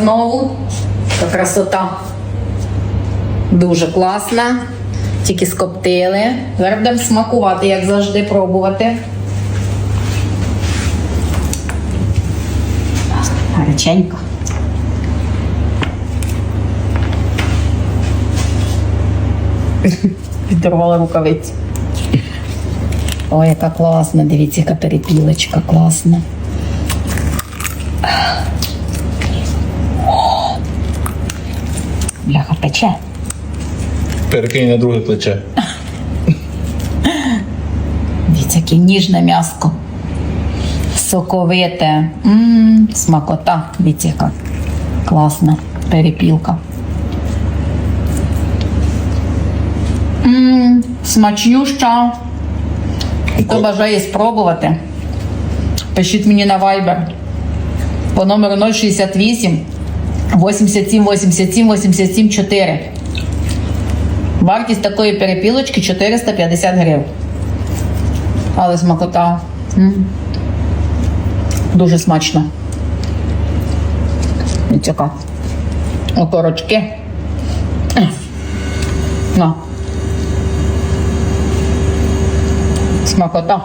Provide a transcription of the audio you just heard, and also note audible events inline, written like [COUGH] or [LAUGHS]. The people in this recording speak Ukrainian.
Знову та красота. Дуже класна. Тільки скоптили. Зараз будемо смакувати, як завжди, пробувати. Гаряченько. [LAUGHS] Відірвала рукавиці. Ой, яка класна, дивіться, яка перепілочка класна. Бляха пече. Перекинь на друге плече. Дивіться, яке ніжне м'яско. Соковите. М, смакота. Дивіться, яка класна перепілка. М, смачнюща. Хто бажає спробувати, пишіть мені на Viber по номеру 068 87 87 87 4. Вартість такої перепілочки 450 гривень. Але смакота. Дуже смачно. І цяка. Окорочки. На. Смакота.